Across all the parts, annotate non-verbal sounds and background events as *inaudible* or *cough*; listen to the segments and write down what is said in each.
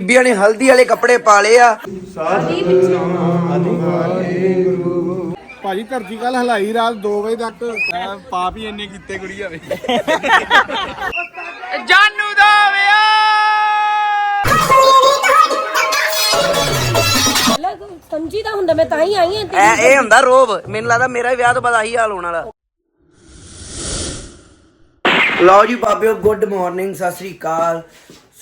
ਬੀਬੀਆਂ ਨੇ ਹਲਦੀ ਵਾਲੇ ਕੱਪੜੇ ਪਾ ਲਏ ਆ। ਭਾਜੀ ਧਰਤੀ ਕੱਲ ਹਲਾਈ ਰਾਤ 2 ਵਜੇ ਤੱਕ। ਪਾਪ ਹੀ ਇੰਨੇ ਕੀਤੇ ਕੁੜੀ ਆਵੇ ਜਾਨੂ ਦਾ ਪਹਿਲਾਂ ਸਮਝੀਦਾ ਹੁੰਦਾ ਮੈਂ ਤਾਂ ਹੀ ਆਈ ਹਾਂ ਐ ਇਹ ਹੁੰਦਾ ਰੋਬ। ਮੈਨੂੰ ਲੱਗਦਾ ਮੇਰਾ ਵਿਆਹ ਤੋਂ ਬਾਅਦ ਆਹੀ ਹਾਲ ਹੋਣ ਵਾਲਾ। ਲਓ ਜੀ ਬਾਬਿਓ ਗੁੱਡ ਮਾਰਨਿੰਗ ਸਤਿ ਸ੍ਰੀ ਅਕਾਲ।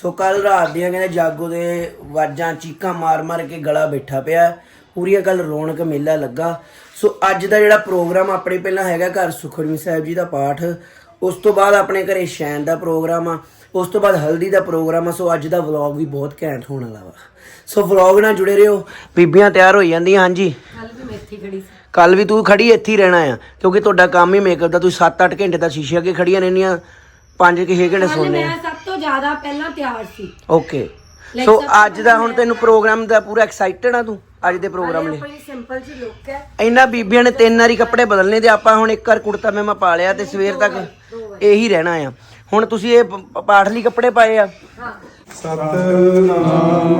ਸੋ ਕੱਲ ਰਾਤ ਦੀਆਂ ਕਹਿੰਦੇ ਜਾਗੋ ਦੇ ਵਾਜਾਂ ਚੀਕਾਂ ਮਾਰ ਮਾਰ ਕੇ ਗਲਾ ਬੈਠਾ ਪਿਆ। ਪੂਰੀਆਂ ਕੱਲ ਰੌਣਕ ਮੇਲਾ ਲੱਗਾ। ਸੋ ਅੱਜ ਦਾ ਜਿਹੜਾ ਪ੍ਰੋਗਰਾਮ ਆਪਣੇ ਪਹਿਲਾਂ ਹੈਗਾ ਘਰ ਸੁਖਮਨੀ ਸਾਹਿਬ ਜੀ ਦਾ ਪਾਠ ਉਸ ਤੋਂ ਬਾਅਦ ਆਪਣੇ ਘਰੇ ਸ਼ੈਨ ਦਾ ਪ੍ਰੋਗਰਾਮ ਆ ਉਸ ਤੋਂ ਬਾਅਦ ਹਲਦੀ ਦਾ ਪ੍ਰੋਗਰਾਮ ਆ ਸੋ ਅੱਜ ਦਾ ਵਲੌਗ ਵੀ ਬਹੁਤ ਘੈਂਟ ਹੋਣ ਵਾਲਾ ਵਾ। ਸੋ ਵਲੌਗ ਨਾਲ ਜੁੜੇ ਰਹੋ ਬੀਬੀਆਂ ਤਿਆਰ ਹੋਈ ਜਾਂਦੀਆਂ ਹਾਂਜੀ। ਕੱਲ ਵੀ ਮੈਂ ਇੱਥੇ ਖੜੀ ਸੀ। ਕੱਲ ਵੀ ਤੂੰ ਖੜੀ ਇੱਥੇ ਹੀ ਰਹਿਣਾ ਆ ਕਿਉਂਕਿ ਤੁਹਾਡਾ ਕੰਮ ਹੀ ਮੇਕਅਪ ਦਾ ਤੂੰ 7-8 ਘੰਟੇ ਤਾਂ ਸ਼ੀਸ਼ੇ ਅੱਗੇ ਖੜੀਆਂ ਰਹਿੰਦੀਆਂ। 5 ਕਿ 6 ਘੰਟੇ ਕੱਲ ਸੋਨੇ? ਮੈਂ ਸਭ ਤੋਂ ਜ਼ਿਆਦਾ ਪਹਿਲਾਂ ਤਿਆਰ ਸੀ। ਓਕੇ। ਸੋ ਅੱਜ ਦਾ ਹੁਣ ਤੈਨੂੰ ਪ੍ਰੋਗਰਾਮ ਦਾ ਪੂਰਾ ਐਕਸਾਈਟਡ ਆ ਤੂੰ ਅੱਜ ਦੇ ਪ੍ਰੋਗਰਾਮ ਲਈ। ਆਪਣੀ ਸਿੰਪਲ ਜੀ ਲੁੱਕ ਹੈ। ਇਹਨਾਂ ਬੀਬੀਆਂ ਨੇ ਤਿੰਨ ਵਾਰੀ ਕੱਪੜੇ ਬਦਲਨੇ ਤੇ ਆਪਾਂ ਹੁਣ ਇੱਕ ਵਾਰ ਕੁੜਤਾ ਮੈਂ ਪਾ ਲਿਆ ਤੇ ਸਵੇਰ ਤੱਕ ਇਹੀ ਰਹਿਣਾ ਆ। ਹੁਣ ਤੁਸੀਂ ਇਹ ਪ- ਪਾਠ ਲਈ ਕੱਪੜੇ ਪਾਏ ਆ? ਸਤਨਾਮ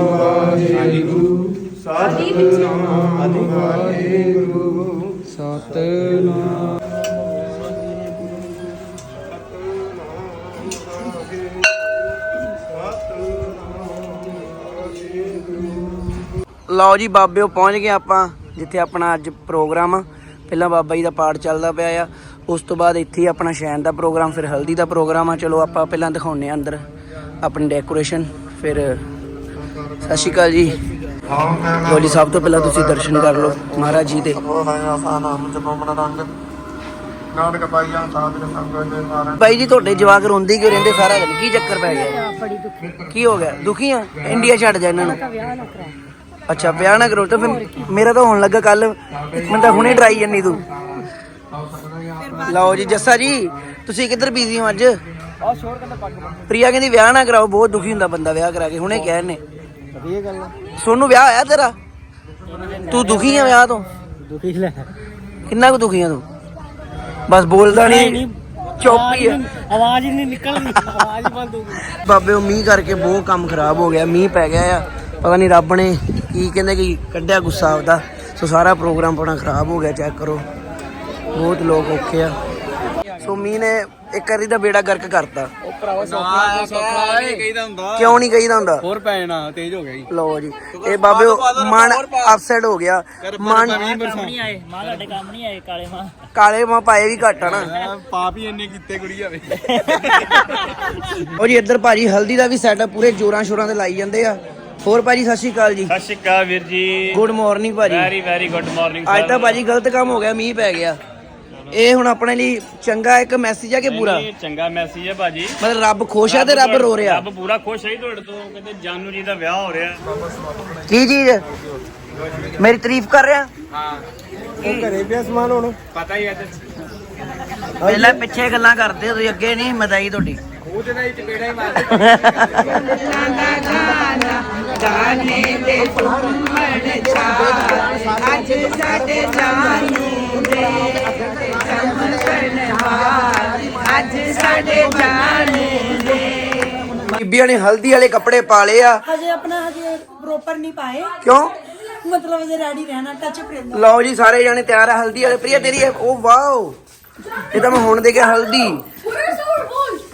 ਵਾਹਿਗੁਰੂ ਸਤਨਾਮ ਲਓ ਜੀ ਬਾਬਿਓ ਪਹੁੰਚ ਗਏ ਆਪਾਂ, ਜਿੱਥੇ ਆਪਣਾ ਅੱਜ ਪ੍ਰੋਗਰਾਮ ਆ। ਪਹਿਲਾਂ ਬਾਬਾ ਜੀ ਦਾ ਪਾਠ ਚੱਲਦਾ ਪਿਆ ਆ। ਉਸ ਤੋਂ ਬਾਅਦ ਇੱਥੇ ਹੀ ਆਪਣਾ ਸ਼ੈਨ ਦਾ ਪ੍ਰੋਗਰਾਮ, ਫਿਰ ਹਲਦੀ ਦਾ ਪ੍ਰੋਗਰਾਮ ਆ। ਚਲੋ ਆਪਾਂ ਪਹਿਲਾਂ ਦਿਖਾਉਨੇ ਆ ਅੰਦਰ ਆਪਣੀ ਡੈਕੋਰੇਸ਼ਨ ਫਿਰ ਸਤਿ ਸ਼੍ਰੀ ਅਕਾਲ ਜੀ। ਲਓ ਜੀ, ਸਭ ਤੋਂ ਪਹਿਲਾਂ ਤੁਸੀਂ ਦਰਸ਼ਨ ਕਰ ਲਓ ਮਹਾਰਾਜ ਜੀ ਦੇ। ਨਾਨਕ ਬਾਈ ਜੀ, ਤੁਹਾਡੇ ਜਵਾਕ ਰੋਂਦੇ ਕਿਉਂ ਰਹਿੰਦੇ? ਸਾਰਾ ਦਿਨ ਕੀ ਚੱਕਰ ਪੈ ਗਿਆ? ਕੀ ਹੋ ਗਿਆ? ਦੁਖੀ ਆ? ਇੰਡੀਆ ਛੱਡ ਜਾ ਇਹਨਾਂ ਨੂੰ। ਅੱਛਾ ਵਿਆਹ ਨਾ ਕਰੋ ਤਾਂ ਫਿਰ ਮੇਰਾ ਤਾਂ ਹੋਣ ਲੱਗਾ ਕੱਲ ਮੈਂ ਤਾਂ ਹੁਣੇ ਡਰਾਈ ਜੰਨੀ ਤੂੰ। ਲਓ ਜੀ ਜੱਸਾ ਜੀ ਤੁਸੀਂ ਕਿੱਧਰ ਬੀਜ਼ੀ ਹੋ ਅੱਜ? ਪ੍ਰਿਆ ਕਹਿੰਦੀ ਵਿਆਹ ਨਾ ਕਰਾਓ ਬਹੁਤ ਦੁਖੀ ਹੁੰਦਾ ਬੰਦਾ ਵਿਆਹ ਕਰਾ ਕੇ ਹੁਣੇ ਕਹਿਣ ਨੇ। ਵਧੀਆ ਗੱਲ ਆ ਸੋਨੂੰ ਵਿਆਹ ਆਇਆ ਤੇਰਾ? ਤੂੰ ਦੁਖੀ ਆ ਵਿਆਹ ਤੋਂ? ਦੁਖੀ ਲੈ। ਕਿੰਨਾ ਕੁ ਦੁਖੀ ਆ ਤੂੰ? ਬਸ ਬੋਲਦਾ ਨਹੀਂ ਚੁੱਪ ਹੀ ਆਵਾਜ਼ ਹੀ ਨਹੀਂ ਨਿਕਲਦੀ ਆਵਾਜ਼ ਬੰਦ ਹੋ ਗਈ। ਬਾਬੇ ਉਹ ਮੀਂਹ ਕਰਕੇ ਬਹੁਤ ਕੰਮ ਖਰਾਬ ਹੋ ਗਿਆ ਮੀਂਹ ਪੈ ਗਿਆ ਆ। ਪਤਾ ਨਹੀਂ ਰੱਬ ਨੇ ਕੀ ਕਹਿੰਦੇ ਕਿ ਕੱਢਿਆ ਗੁੱਸਾ ਆਪਦਾ। ਸੋ ਸਾਰਾ ਪ੍ਰੋਗਰਾਮ ਆਪਣਾ ਖਰਾਬ ਹੋ ਗਿਆ ਚੈੱਕ ਕਰੋ। ਬਹੁਤ ਲੋਕ ਔਖੇ ਆ। ਸੋ ਮੀਂਹ ਨੇ ਇੱਕ ਵਾਰੀ ਦਾ ਬੇੜਾ ਗਰਕ ਕਰਤਾ। ਉਹ ਭਰਾਵਾ ਸੌਖਾ ਸੌਖਾ ਨਹੀਂ। ਕਹੀਦਾ ਹੁੰਦਾ। ਕਿਉਂ ਨਹੀਂ ਕਹੀਦਾ ਹੁੰਦਾ? ਹੋਰ ਪੈ ਜਾਣਾ ਤੇਜ਼ ਹੋ ਗਿਆ ਜੀ ਲਓ ਜੀ ਇਹ ਬਾਬੇ ਮਨ ਅਪਸੈਟ ਹੋ ਗਿਆ। ਮਨ ਨਹੀਂ ਆਏ ਕਾਲੇ ਮਾਂ। ਪਾਏ ਵੀ ਘੱਟ ਆ ਨਾ। ਪਾਪ ਹੀ ਇੰਨੇ ਕੀਤੇ ਕੁੜੀ ਆਵੇ। ਉਹ ਜੀ ਇੱਧਰ ਭਾਜੀ ਹਲਦੀ ਦਾ ਵੀ ਸੈਟਅਪ ਪੂਰੇ ਜੋਰਾਂ ਸ਼ੋਰਾਂ ਤੇ ਲਾਈ ਜਾਂਦੇ ਆ। ਹੋਰ ਭਾਜੀ ਸਤਿ ਸ਼੍ਰੀ ਅਕਾਲ ਜੀ। ਸਤਿ ਸ਼੍ਰੀ ਅਕਾਲ ਵੀਰ ਜੀ। ਗੁੱਡ ਮਾਰਨਿੰਗ ਭਾਜੀ। ਵੈਰੀ ਵੈਰੀ ਗੁੱਡ ਮਾਰਨਿੰਗ ਅੱਜ ਤਾਂ ਭਾਜੀ ਗਲਤ ਕੰਮ ਹੋ ਗਿਆ ਮੀਂਹ ਪੈ ਗਿਆ। ਇਹ ਹੁਣ ਆਪਣੇ ਲਈ ਚੰਗਾ ਇੱਕ ਮੈਸੇਜ ਆ ਕਿ ਬੁਰਾ? ਚੰਗਾ ਮੈਸੇਜ ਹੈ ਭਾਜੀ। ਮਤਲਬ ਰੱਬ ਖੁਸ਼ ਆ ਤੇ ਰੱਬ ਰੋ ਰਿਹਾ। ਰੱਬ ਪੂਰਾ ਖੁਸ਼ ਹੈ ਜੀ ਤੁਹਾਡੇ ਤੋਂ ਕਹਿੰਦੇ ਜਾਨੂ ਜੀ ਦਾ ਵਿਆਹ ਹੋ ਰਿਹਾ। ਕੀ ਚੀਜ਼? ਮੇਰੀ ਤਾਰੀਫ ਕਰ ਰਿਹਾ? ਉਹ ਘਰੇ ਪਿਆ ਸਮਾਨ ਹੁਣ। ਪਤਾ ਹੀ ਹੈ ਤੇ। ਪਹਿਲਾਂ ਪਿੱਛੇ ਗੱਲਾਂ ਕਰਦੇ ਹੋ ਤੁਸੀਂ ਅੱਗੇ ਨਹੀਂ ਮਦਾਈ ਤੁਹਾਡੀ। ਉਹਦੇ ਨਾਲ ਹੀ ਚਪੇੜਾ ਹੀ ਮਾਰ ਬੀਬੀਆਂ ਨੇ ਹਲਦੀ ਵਾਲੇ ਕੱਪੜੇ ਪਾ ਲਏ ਆ। ਹਜੇ ਆਪਣਾ ਹਜੇ ਪ੍ਰੋਪਰ ਨਹੀਂ ਪਾਏ। ਕਿਉਂ? ਮਤਲਬ ਹਜੇ ਰੈਡੀ ਰਹਿਣਾ ਟੱਚ ਪ੍ਰਿੰਟ ਲਓ ਜੀ ਸਾਰੇ ਜਾਣੇ ਤਿਆਰ ਆ ਹਲਦੀ ਵਾਲੇ। ਪ੍ਰਿਆ ਤੇਰੀ ਇਹ- ਉਹ ਵਾਓ। ਇਹ ਤਾਂ ਮੈਂ ਹੁਣ ਦੇਖਿਆ ਹਲਦੀ।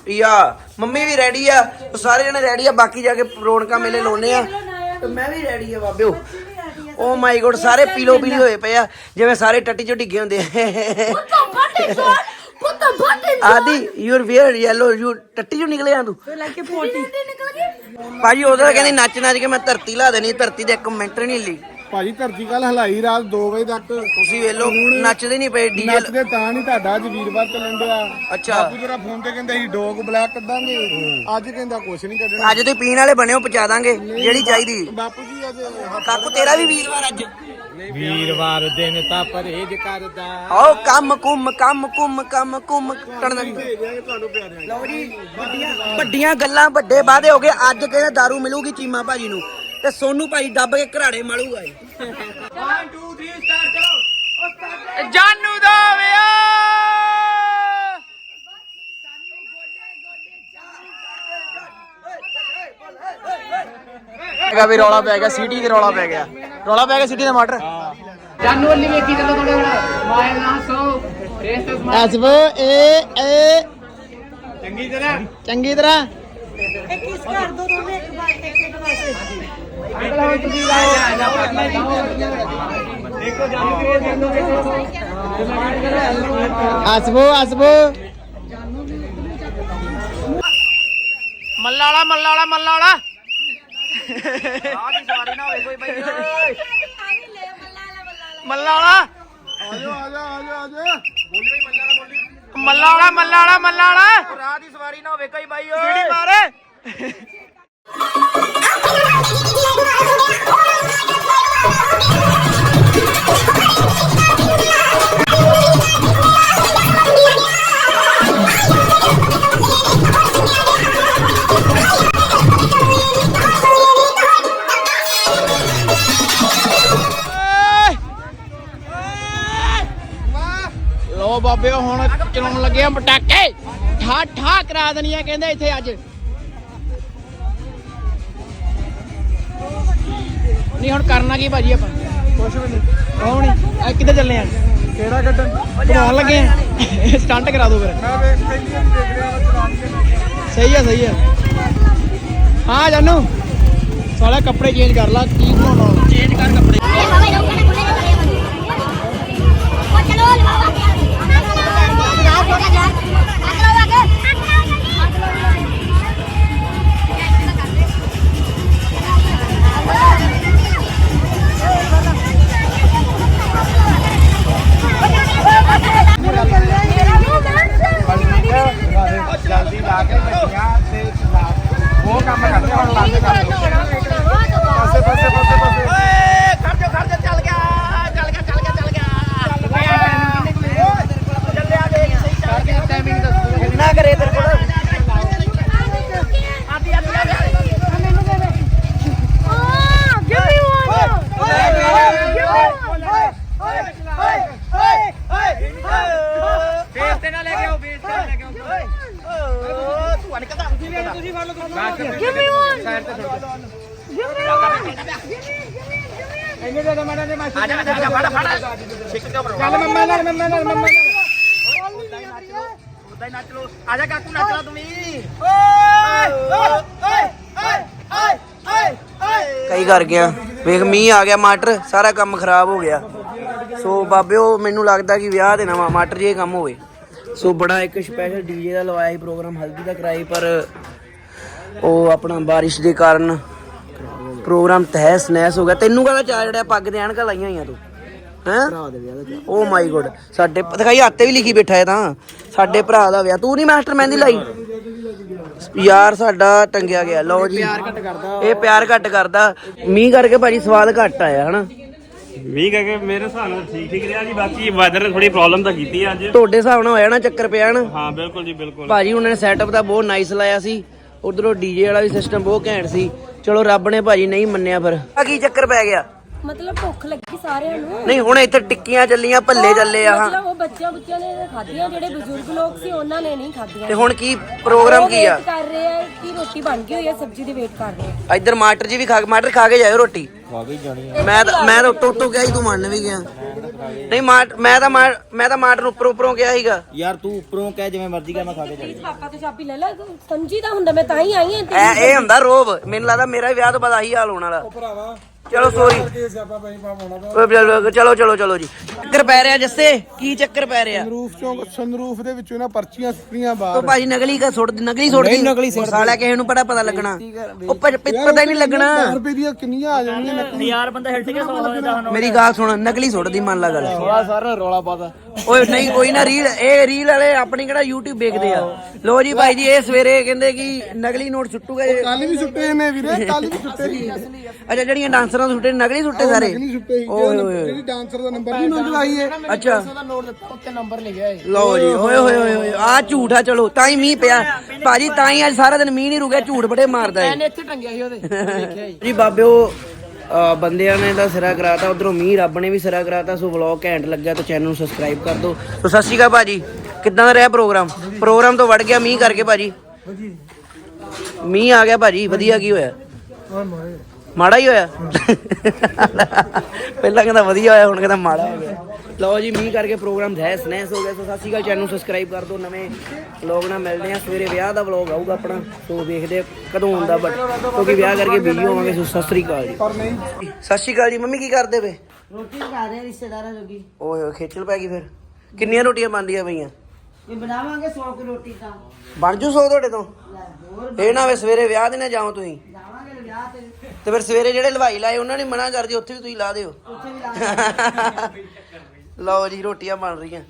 ਯਾ ਮੰਮੀ ਵੀ ਰੈਡੀ ਆ। ਉਹ ਸਾਰੇ ਜਣੇ ਰੈਡੀ ਆ ਬਾਕੀ ਜਾ ਕੇ ਰੌਣਕਾਂ ਮੇਲੇ ਲਾਉਨੇ ਆ। ਤੇ ਮੈਂ ਵੀ ਰੈਡੀ ਆ ਬਾਬਿਓ ਓ ਮਾਈ ਗੋਡ ਸਾਰੇ ਪੀਲੋ ਪੀਲੀ ਹੋਏ ਪਏ ਆ। ਜਿਵੇਂ ਸਾਰੇ ਟੱਟੀ ਚੋ ਡਿੱਗੇ ਹੁੰਦੇ ਆ। ਆਦੀ you are where yellow you ਟੱਟੀ ਚੋ ਨਿਕਲੇ ਆ ਤੂੰ। ਲੱਗੇ ਪੋਟੀ। ਭਾਜੀ ਉਹਦਾ ਕਹਿੰਦੀ ਨੱਚ ਨੱਚ ਕੇ ਮੈਂ ਧਰਤੀ ਲਾ ਦੇਣੀ ਧਰਤੀ ਦੇ ਇੱਕ ਮਿੰਟ ਨਹੀਂ ਲਈ। ਭਾਜੀ ਧਰਤੀ ਕੱਲ ਹਲਾਈ ਰਾਤ 2 ਵਜੇ ਤੱਕ। ਤੁਸੀਂ ਵੇਲੋ ਨੱਚਦੇ ਨਹੀਂ ਪਏ ਡੀਜੇ ਨੱਚਦੇ ਤਾਂ ਨਹੀਂ ਤੁਹਾਡਾ ਅੱਜ ਵੀਰਵਾਰ ਚੱਲਣ ਡਿਆ। ਅੱਛਾ। ਬਾਪੂ ਤੇਰਾ ਫੋਨ ਤੇ ਕਹਿੰਦਾ ਸੀ ਡੋਗ ਬਲੈਕ ਕੱਢਾਂਗੇ। ਅੱਜ ਕਹਿੰਦਾ ਕੁਛ ਨਹੀਂ ਕੱਢਣਾ। ਅੱਜ ਤੁਸੀਂ ਪੀਣ ਵਾਲੇ ਬਣੇ ਹੋ ਪਹੁੰਚਾ ਦਾਂਗੇ ਜਿਹੜੀ ਚਾਹੀਦੀ। ਬਾਪੂ ਜੀ ਅੱਜ ਕਾਕੂ ਤੇਰਾ ਵੀ ਵੀਰਵਾਰ ਅੱਜ। ਵੀਰਵਾਰ ਦਿਨ ਤਾਂ ਪਰਹੇਜ ਕਰਦਾ। ਆਓ ਕੰਮ ਕੁੰਮ ਕੰਮ ਕੁੰਮ ਕੰਮ ਕੁੰਮ ਟਣ ਤੁਹਾਨੂੰ ਪਿਆਰੇ ਲਓ ਜੀ ਵੱਡੀਆਂ ਵੱਡੀਆਂ ਗੱਲਾਂ ਵੱਡੇ ਵਾਅਦੇ ਹੋ ਗਏ। ਅੱਜ ਕਹਿੰਦੇ ਦਾਰੂ ਮਿਲੂਗੀ ਚੀਮਾ ਭਾਜੀ ਨੂੰ। ਤੇ ਸੋਨੂ ਭਾਈ ਦੱਬ ਕੇ ਘਰਾੜੇ ਜਾਨੂ ਦਾ ਵਿਆਹ। ਹੈਗਾ ਵੀ ਰੌਲਾ ਪੈ ਗਿਆ ਸਿਟੀ ਤੇ ਰੌਲਾ ਪੈ ਗਿਆ। ਰੌਲਾ ਪੈ ਗਿਆ ਸਿਟੀ ਦਾ ਮਾਟਰ ਜਾਨੂ ਵਾਲੀ ਵੇਖੀ ਚੱਲੋ ਥੋੜਾ ਥੋੜਾ ਮਾਇਲ ਨਾ ਸੋ ਰੇਸ ਤੇ ਐਸਬ ਏ ਏ। ਚੰਗੀ ਤਰ੍ਹਾਂ। ਚੰਗੀ ਤਰ੍ਹਾਂ। ਇੱਕ ਇਸ ਕਰ ਦੋ ਦੋਵੇਂ ਇੱਕ ਬਾਰ ਇੱਕ ਇੱਕ ਵਾਸਤੇ ਹਸਬੋ ਹਸਬੋ ਮੱਲਾ ਵਾਲਾ ਮੱਲਾ ਵਾਲਾ ਮੱਲਾ ਵਾਲਾ ਮੱਲਾ ਵਾਲਾ ਆਜੋ ਆਜੋ ਆਜੋ ਆਜੋ ਮੱਲਾ ਵਾਲਾ ਮੱਲਾ ਵਾਲਾ ਮੱਲਾ ਵਾਲਾ ਰਾਹ ਦੀ ਸਵਾਰੀ ਨਾ ਹੋਵੇ ਕੋਈ ਬਾਈ ਓਏ ਲੋ ਬਾਬਿਓ ਹੁਣ ਚਲਾਉਣ ਲੱਗੇ ਆ ਪਟਾਕੇ। ਠਾ ਠਾ ਕਰਾ ਦੇਣੀਆਂ ਕਹਿੰਦੇ ਇੱਥੇ ਅੱਜ। ਨਹੀਂ ਹੁਣ ਕਰਨਾ ਕੀ ਭਾਜੀ ਆਪਾਂ? ਕੁਛ ਵੀ ਨਹੀਂ। ਨਹੀਂ ਆ ਕਿੱਧਰ ਚੱਲੇ ਆ? ਕਿਹੜਾ ਕੱਢਣ? ਘੁਮਾਉਣ ਲੱਗੇ ਆ? ਸਟੰਟ ਕਰਾ ਦਿਓ ਫਿਰ। ਮੈਂ ਵੇਖ ਪਹਿਲੀ ਵਾਰੀ ਦੇਖ ਰਿਹਾ ਚਲਾਨ ਕੇ ਸਹੀ ਆ ਸਹੀ ਆ। ਹਾਂ ਜਾਨੂ। ਸਾਲਾ ਕੱਪੜੇ ਚੇਂਜ ਕਰ ਲਾ ਕੀ ਬਣਾਉਣਾ? ਚੇਂਜ ਕਰ ਕੱਪੜੇ। 给我站起 ਤੁਸੀਂ ਫੜ ਲਓ ਇੰਨੇ ਦੇ ਦੇ ਮੈਡਮ ਦੇ ਮਾਸੀ ਆ ਜਾ ਆ ਜਾ ਫੜ ਫੜ। ਸਿੱਕ ਕੇ ਬਰੋ ਚੱਲ ਮੰਮਾ ਨਾਲ ਮੰਮਾ ਨਾਲ ਮੰਮਾ ਨਾਲ। ਉਦਾਂ ਹੀ ਨੱਚ ਲੋ ਆ ਜਾ ਕਾਕੂ ਨੱਚ ਲਾ ਤੂੰ ਵੀ। ਓਏ ਓਏ ਓਏ ਓਏ ਓਏ ਓਏ ਕਈ ਕਰ ਗਿਆ। ਵੇਖ ਮੀਂਹ ਆ ਗਿਆ ਮਾਟਰ। ਸਾਰਾ ਕੰਮ ਖਰਾਬ ਹੋ ਗਿਆ। ਸੋ ਬਾਬਿਓ ਮੈਨੂੰ ਲੱਗਦਾ ਕਿ ਵਿਆਹ ਦੇ ਨਵਾਂ ਮਾਟਰ ਜੇ ਕੰਮ ਹੋਵੇ। ਸੋ ਬੜਾ ਇੱਕ ਸਪੈਸ਼ਲ ਡੀਜੇ ਦਾ ਲਵਾਇਆ ਸੀ ਪ੍ਰੋਗਰਾਮ ਹਲਦੀ ਦਾ ਕਰਾਈ ਪਰ ਉਹ ਆਪਣਾ ਬਾਰਿਸ਼ ਦੇ ਕਾਰਨ ਪ੍ਰੋਗਰਾਮ ਤਹਿਸ ਨਹਿਸ ਹੋ ਗਿਆ। ਤੈਨੂੰ ਕਹਦਾ ਚਾਹ ਜਿਹੜਾ ਪੱਗ ਦੇ ਐਨਕਾਂ ਲਾਈਆਂ ਹੋਈਆਂ ਤੂੰ? ਹੈਂ? ਭਰਾ ਦੇ ਵਿਆਹ ਦਾ ਓ ਮਾਈ ਗੋਡ। ਸਾਡੇ ਦਿਖਾਈ ਹੱਥੇ ਵੀ ਲਿਖੀ ਬੈਠਾ ਹੈ ਤਾਂ। ਸਾਡੇ ਭਰਾ ਦਾ ਵਿਆਹ। ਤੂੰ ਨਹੀਂ ਮਾਸਟਰ ਮਹਿੰਦੀ ਲਾਈ? ਯਾਰ ਸਾਡਾ ਟੰਗਿਆ ਗਿਆ। ਲਓ ਜੀ। ਇਹ ਪਿਆਰ ਘੱਟ ਕਰਦਾ। ਮੀਂਹ ਕਰਕੇ ਭਾਜੀ ਸਵਾਦ ਘੱਟ ਆਇਆ ਹਨਾ? ਵੀ ਕਰਕੇ ਮੇਰੇ ਹਿਸਾਬ ਨਾਲ ਠੀਕ ਠੀਕ ਰਿਹਾ ਜੀ। ਬਾਕੀ ਵੈਦਰ ਥੋੜੀ ਪ੍ਰੋਬਲਮ ਤਾਂ ਕੀਤੀ ਅੱਜ। ਤੁਹਾਡੇ ਹਿਸਾਬ ਨਾਲ ਹੋਇਆ ਨਾ ਚੱਕਰ ਪਿਆ ਨਾ ਹਾਂ ਬਿਲਕੁਲ ਜੀ ਬਿਲਕੁਲ। ਭਾਜੀ ਉਹਨਾਂ ਨੇ ਸੈਟਅਪ ਦਾ ਬਹੁਤ ਨਾਈਸ ਲਾਇਆ ਸੀ। ਉਧਰੋਂ ਡੀਜੇ ਵਾਲਾ ਵੀ ਸਿਸਟਮ ਬਹੁਤ ਘੈਂਟ ਸੀ। ਚਲੋ ਰੱਬ ਨੇ ਭਾਜੀ ਨਹੀਂ ਮੰਨਿਆ ਫਿਰ। ਆ ਕੀ ਚੱਕਰ ਪੈ ਗਿਆ? ਮਤਲਬ ਭੁੱਖ ਲੱਗੀ ਸਾਰਿਆਂ ਨੂੰ। ਨਹੀਂ ਹੁਣ ਇੱਥੇ ਟਿੱਕੀਆਂ ਚੱਲੀਆਂ ਭੱਲੇ ਚੱਲੇ ਆ ਹਾਂ। ਮਤਲਬ ਉਹ ਬੱਚਿਆਂ ਬੱਚਿਆਂ ਨੇ ਖਾਧੀਆਂ ਜਿਹੜੇ ਬਜ਼ੁਰਗ ਲੋਕ ਸੀ ਉਹਨਾਂ ਨੇ ਨਹੀਂ ਖਾਧੀਆਂ। ਤੇ ਹੁਣ ਕੀ ਪ੍ਰੋਗਰਾਮ ਕੀ ਆ? ਕਰ ਰਹੇ ਆ ਕਿ ਰੋਟੀ ਬਣ ਗਈ ਹੋਈ ਹੈ ਸਬਜ਼ੀ ਦੀ ਵੇਟ ਕਰ ਰਹੇ ਆ। ਇੱਧਰ ਮਾਟਰ ਜੀ ਵੀ ਖਾ ਮਾਟਰ ਖਾ ਕੇ ਜਾਇਓ ਰੋਟੀ। ਮੈਂ ਤਾਂ ਮੈਂ ਤਾਂ ਉੱਤੋਂ ਉੱਤੋਂ ਗਿਆ ਸੀ ਤੂੰ ਮੰਨ ਵੀ ਗਿਆ। ਨਹੀਂ ਮਾਟ ਮੈਂ ਤਾਂ ਮਾਟ- ਮੈਂ ਤਾਂ ਮਾਟਰ ਉੱਪਰੋਂ ਉੱਪਰੋਂ ਗਿਆ ਸੀਗਾ। ਯਾਰ ਤੂੰ ਉੱਪਰੋਂ ਕਹਿ ਜਿਵੇਂ ਮਰਜ਼ੀ ਕਰ ਮੈਂ ਖਾ ਕੇ ਪਲੀਜ਼ ਪਾਪਾ ਤੇ ਚਾਪੀ ਲੈ ਲੈ ਸਮਝੀ ਤਾਂ ਹੁੰਦਾ ਮੈਂ ਤਾਂ ਹੀ ਆਈ ਹਾਂ ਐ ਇਹ ਹੁੰਦਾ ਰੋਬ। ਮੈਨੂੰ ਲੱਗਦਾ ਮੇਰਾ ਵਿਆਹ ਤੋਂ ਬਾਅਦ ਆਹੀ ਹਾਲ ਹੋਣ ਵਾਲਾ। ਭਰਾਵਾ ਚਲੋ ਸੋਰੀ। ਚਲੋ ਚਲੋ ਜੀ। ਚੱਕਰ ਪੈ ਰਿਹਾ ਜੱਸੇ ਕੀ ਚੱਕਰ ਪੈ ਰਿਹਾ? ਸੰਰੂਫ ਚੋਂ ਸੰਰੂਫ ਦੇ ਵਿੱਚੋਂ ਨਾ ਪਰਚੀਆਂ ਸੁੱਟੀਆਂ ਉਹ ਬਾਹਰ ਭਾਜੀ ਨਕਲੀ ਕਾ ਸੁੱਟ ਨਕਲੀ ਸੁੱਟ ਦੀ। ਨਕਲੀ ਸਾਲਾ ਕਿਸੇ ਨੂੰ ਪਤਾ ਪਤਾ ਲੱਗਣਾ। ਉਹ ਪਤਾ ਹੀ ਨਹੀਂ ਲੱਗਣਾ। 4 ਰੁਪਏ ਦੀਆਂ ਕਿੰਨੀਆਂ ਆ ਜਾਣਗੀਆਂ ਨਕਲੀ ਯਾਰ ਬੰਦਾ ਹਿੱਟ ਕੇ ਸੌ ਹੋਇਆ ਮੇਰੀ ਗੱਲ ਸੁਣ ਨਕਲੀ ਸੁੱਟ ਦੀ ਮੰਨ ਲਾ ਗੱਲ। ਸਾਰਾ ਰੌਲਾ ਪਾਦਾ ਓਏ ਨਹੀਂ ਕੋਈ ਨਾ ਰੀਲ ਇਹ ਰੀਲ ਵਾਲੇ ਆਪਣੀ ਕਿਹੜਾ YouTube ਵੇਖਦੇ ਆ। ਲੋ ਜੀ ਭਾਈ ਜੀ ਇਹ ਸਵੇਰੇ ਕਹਿੰਦੇ ਕਿ ਨਕਲੀ ਨੋਟ ਸੁੱਟੂਗਾ ਇਹ। ਕੱਲ ਵੀ ਸੁੱਟੇ ਨੇ ਵੀਰੇ ਕੱਲ ਵੀ ਸੁੱਟੇ ਸੀ। ਅੱਛਾ ਜਿਹੜੀਆਂ ਡਾਂਸਰਾਂ ਸੁੱਟੇ ਨਕਲੀ ਸੁੱਟੇ ਸਾਰੇ? ਨਕਲੀ ਸੁੱਟੇ ਸੀ। ਓਏ ਹੋਏ ਜਿਹੜੀ ਡਾਂਸਰ ਦਾ ਨੰਬਰ ਨਹੀਂ ਮੰਗਵਾਈ ਏ ਅੱਛਾ। ਨੋਟ ਦਿੱਤਾ ਉੱਤੇ ਨੰਬਰ ਲਿਖਿਆ ਹੈ ਲਓ ਜੀ ਓਏ ਹੋਏ ਹੋਏ ਹੋਏ ਆ ਝੂਠ ਆ ਚਲੋ ਤਾਂ ਹੀ ਮੀਂਹ ਪਿਆ। ਭਾਜੀ ਤਾਂ ਹੀ ਅੱਜ ਸਾਰਾ ਦਿਨ ਮੀਂਹ ਨਹੀਂ ਰੁਕਿਆ ਝੂਠ ਬੜੇ ਮਾਰਦਾ ਹੈ ਇੱਥੇ ਟੰਗਿਆ ਸੀ ਉਹਦੇ। *laughs* ਦੇਖਿਆ ਜੀ ਜੀ ਬਾਬਿਓ ਬੰਦਿਆਂ ਨੇ ਤਾਂ ਸਿਰਾ ਕਰਾਤਾ ਉਧਰੋਂ ਮੀਂਹ ਰੱਬ ਨੇ ਵੀ ਸਿਰਾ ਕਰਾਤਾ ਸੋ ਵਲੌਗ ਘੈਂਟ ਲੱਗਿਆ ਤਾਂ ਚੈਨਲ ਨੂੰ ਸਬਸਕ੍ਰਾਈਬ ਕਰ ਦਿਓ। ਸੋ ਸਤਿ ਸ਼੍ਰੀ ਅਕਾਲ ਭਾਜੀ। ਕਿੱਦਾਂ ਦਾ ਰਿਹਾ ਪ੍ਰੋਗਰਾਮ ਪ੍ਰੋਗਰਾਮ ਤੋਂ ਵੜ ਗਿਆ ਮੀਂਹ ਕਰਕੇ ਭਾਜੀ। ਮੀਂਹ ਆ ਗਿਆ ਭਾਜੀ ਵਧੀਆ ਕੀ ਹੋਇਆ? ਮਾੜਾ ਹੀ ਹੋਇਆ? ਪਹਿਲਾਂ ਕਹਿੰਦਾ ਵਧੀਆ ਹੋਇਆ ਹੁਣ ਕਹਿੰਦਾ ਮਾੜਾ ਹੋ ਗਿਆ। ਲਓ ਜੀ ਮੀਂਹ ਕਰਕੇ ਪ੍ਰੋਗਰਾਮ ਧੈਸ ਨੈਸ ਹੋ ਗਿਆ। ਸੋ ਸਤਿ ਸ਼੍ਰੀ ਅਕਾਲ ਚੈਨਲ ਨੂੰ ਸਬਸਕ੍ਰਾਈਬ ਕਰ ਦਿਓ। ਨਵੇਂ ਵਲੌਗ ਨਾਲ ਮਿਲਦੇ ਆ ਸਵੇਰੇ ਵਿਆਹ ਦਾ ਵਲੌਗ ਆਊਗਾ ਆਪਣਾ। ਸੋ ਵੇਖਦੇ ਆ ਕਦੋਂ ਹੁੰਦਾ ਬਟ ਕਿਉਂਕਿ ਵਿਆਹ ਕਰਕੇ ਬਿਜ਼ੀ ਹੋਵਾਂਗੇ ਸੋ ਸਤਿ ਸ਼੍ਰੀ ਅਕਾਲ ਜੀ। ਸਤਿ ਸ਼੍ਰੀ ਅਕਾਲ ਜੀ ਮੰਮੀ ਕੀ ਕਰਦੇ ਵੇ ਰੋਟੀ ਖਾ ਰਹੇ ਰਿਸ਼ਤੇਦਾਰਾਂ ਜੋਗੀ। ਓਏ ਹੋਏ ਖੇਚਲ ਪੈ ਗਈ ਫਿਰ। ਕਿੰਨੀਆਂ ਰੋਟੀਆਂ ਬਣਦੀਆਂ ਪਈਆਂ? ਇਹ ਬਣਾਵਾਂਗੇ 100 ਕਿ ਰੋਟੀ ਤਾਂ। ਬਣ ਜੂ ਸੋ ਤੁਹਾਡੇ ਤੋਂ? ਇਹ ਨਾ ਵੇ ਸਵੇਰੇ ਵਿਆਹ ਦੇ ਨਾ ਜਾਓ ਤੁਸੀਂ। ਜਾਵਾਂਗੇ ਵਿਆਹ ਤੇ। ਤੇ ਫਿਰ ਸਵੇਰੇ ਜਿਹੜੇ ਹਲਵਾਈ ਲਾਏ ਉਹਨਾਂ ਨੇ ਮਨਾ ਕਰ ਦਿਓ ਉੱਥੇ ਵੀ ਤੁਸੀਂ ਲਾ ਦਿਓ। ਉੱਥੇ ਵੀ ਲਾ *laughs* ਲਓ ਜੀ ਰੋਟੀਆਂ ਬਣ ਰਹੀਆਂ।